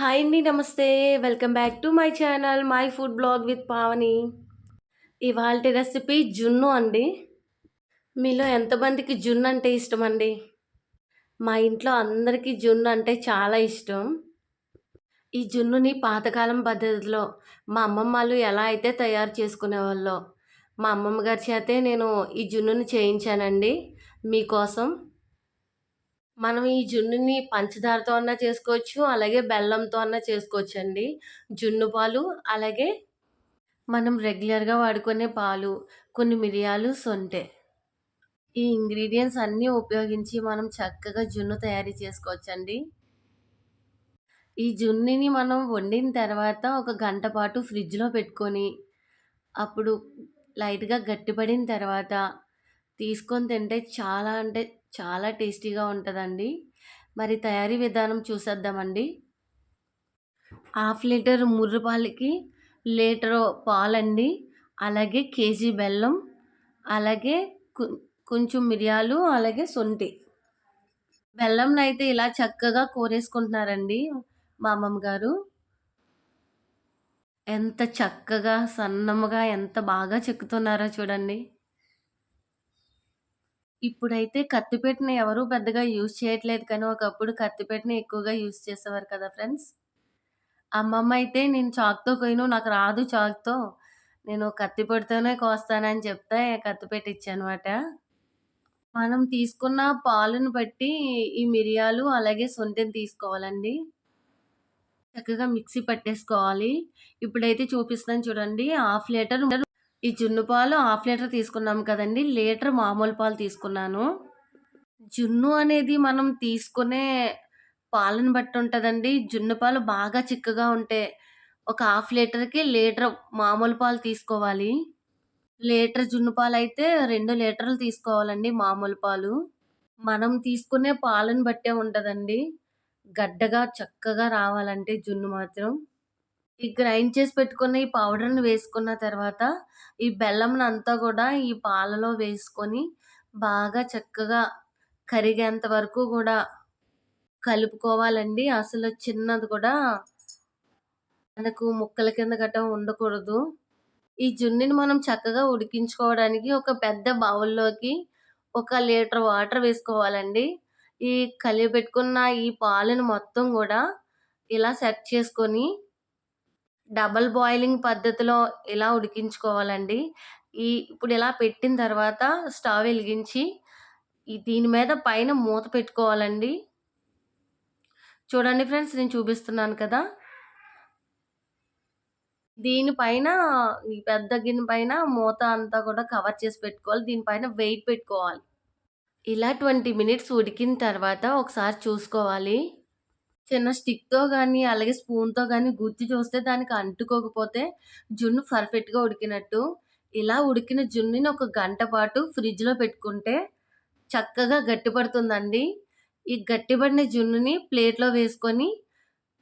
Hi అండి నమస్తే. Welcome back to my channel my food blog with Pavani. ఇవాళ recipe జున్ను అండి. మీలో ఎంతమందికి జున్ను అంటే ఇష్టం అండి మా ఇంట్లో అందరికీ జున్ను అంటే చాలా ఇష్టం. ఈ జున్నుని పాతకాలం పద్ధతిలో మా అమ్మమ్మ వాళ్ళు ఎలా అయితే తయారు చేసుకునేవాళ్ళో మా అమ్మమ్మ గారి చేతే నేను ఈ జున్నుని చేయించానండి. మీకోసం మనం ఈ జున్నుని పంచదారతో అన్నా చేసుకోవచ్చు అలాగే బెల్లంతో అన్నా చేసుకోవచ్చు అండి జున్ను పాలు అలాగే మనం రెగ్యులర్గా వాడుకునే పాలు కొన్ని మిరియాలు సొంటె. ఈ ఇంగ్రీడియంట్స్ అన్నీ ఉపయోగించి మనం చక్కగా జున్ను తయారు చేసుకోవచ్చండి. ఈ జున్నుని మనం వండిన తర్వాత ఒక గంట పాటు ఫ్రిడ్జ్లో పెట్టుకొని అప్పుడు లైట్గా గట్టిపడిన తర్వాత తీసుకొని తింటే చాలా అంటే చాలా టేస్టీగా ఉంటుందండి. మరి తయారీ విధానం చూసేద్దామండి. హాఫ్ లీటర్ ముర్రిపాలకి లీటర్ పాలండి. అలాగే కేజీ బెల్లం అలాగే కొంచెం మిరియాలు అలాగే సొంటి. బెల్లం అయితే ఇలా చక్కగా కోరేసుకుంటున్నారండి మా అమ్మమ్మ గారు ఎంత చక్కగా సన్నముగా ఎంత బాగా చెక్కుతున్నారో చూడండి. ఇప్పుడైతే కత్తిపీటని ఎవరు పెద్దగా యూజ్ చేయట్లేదు కానీ ఒకప్పుడు కత్తిపీటని ఎక్కువగా యూజ్ చేసేవారు కదా ఫ్రెండ్స్. అమ్మమ్మ అయితే నేను చాక్తో కొయ్యను నాకు రాదు చాక్తో. నేను కత్తిపీటతోనే కోస్తానని చెప్తే కత్తిపీట ఇచ్చానమాట మనం తీసుకున్న పాలను బట్టి ఈ మిరియాలు అలాగే సొంటిని తీసుకోవాలండి. చక్కగా మిక్సీ పట్టేసుకోవాలి. ఇప్పుడైతే చూపిస్తాను చూడండి హాఫ్ లీటర్ ఈ జున్ను పాలు హాఫ్ లీటర్ తీసుకున్నాం కదండి. లీటర్ మామూలు పాలు తీసుకున్నాను. జున్ను అనేది మనం తీసుకునే పాలను బట్టి ఉంటుందండి. జున్ను పాలు బాగా చిక్కగా ఉంటే ఒక హాఫ్ లీటర్కి లీటర్ మామూలు పాలు తీసుకోవాలి. లీటర్ జున్ను పాలు అయితే రెండు లీటర్లు తీసుకోవాలండి మామూలు పాలు. మనం తీసుకునే పాలను బట్టే ఉంటుందండి. గడ్డగా చక్కగా రావాలంటే జున్ను మాత్రం. ఈ గ్రైండ్ చేసి పెట్టుకున్న ఈ పౌడర్‌ని వేసుకున్న తర్వాత, ఈ అంతా కూడా ఈ పాలలో వేసుకొని, బాగా చక్కగా కరిగేంత వరకు కూడా కలుపుకోవాలండి. అసలు చిన్నది కూడా మనకు ముక్కల కింద గట్టా ఉండకూడదు. ఈ జున్నుని మనం చక్కగా ఉడికించుకోవడానికి ఒక పెద్ద బౌల్‌లోకి ఒక లీటర్ వాటర్ వేసుకోవాలండి. ఈ కలిపెట్టుకున్న ఈ పాలను మొత్తం కూడా ఇలా సెట్ చేసుకొని డబల్ బాయిలింగ్ పద్ధతిలో ఎలా ఉడికించుకోవాలండి? ఈ ఇప్పుడు ఇలా పెట్టిన తర్వాత స్టవ్ వెలిగించి ఈ దీని మీద పైన మూత పెట్టుకోవాలండి. చూడండి ఫ్రెండ్స్ నేను చూపిస్తున్నాను కదా. దీనిపైన ఈ పెద్ద గిన్నె పైన మూత అంతా కూడా కవర్ చేసి పెట్టుకోవాలి. దీనిపైన వెయిట్ పెట్టుకోవాలి. ఇలా ట్వంటీ మినిట్స్ ఉడికిన తర్వాత ఒకసారి చూసుకోవాలి. చిన్న స్టిక్‌తో కానీ అలాగే స్పూన్‌తో కానీ గుచ్చి చూస్తే దానికి అంటుకోకపోతే జున్ను పర్ఫెక్ట్‌గా ఉడికినట్టు. ఇలా ఉడికిన జున్నుని ఒక గంట పాటు ఫ్రిడ్జ్‌లో పెట్టుకుంటే చక్కగా గట్టిపడుతుందండి. ఈ గట్టిపడిన జున్నుని ప్లేట్‌లో వేసుకొని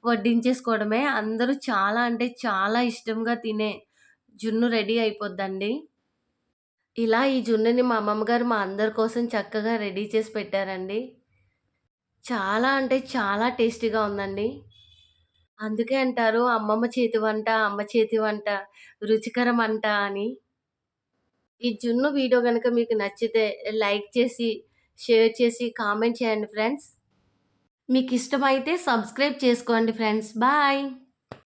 వడ్డించేసుకోవడమే. అందరూ చాలా అంటే చాలా ఇష్టంగా తినే జున్ను రెడీ అయిపోద్దండి. ఇలా ఈ జున్నుని మా అమ్మమ్మగారు మా అందరి కోసం చక్కగా రెడీ చేసి పెట్టారండి. చాలా అంటే చాలా టేస్టీగా ఉందండి. అందుకే అంటారు అమ్మమ్మ చేతి వంట, అమ్మ చేతి వంట రుచికరం అంట అని. ఈ జున్ను వీడియో గనుక మీకు నచ్చితే లైక్ చేసి, షేర్ చేసి, కామెంట్ చేయండి ఫ్రెండ్స్. మీకు ఇష్టమైతే సబ్స్క్రైబ్ చేసుకోండి ఫ్రెండ్స్. బాయ్.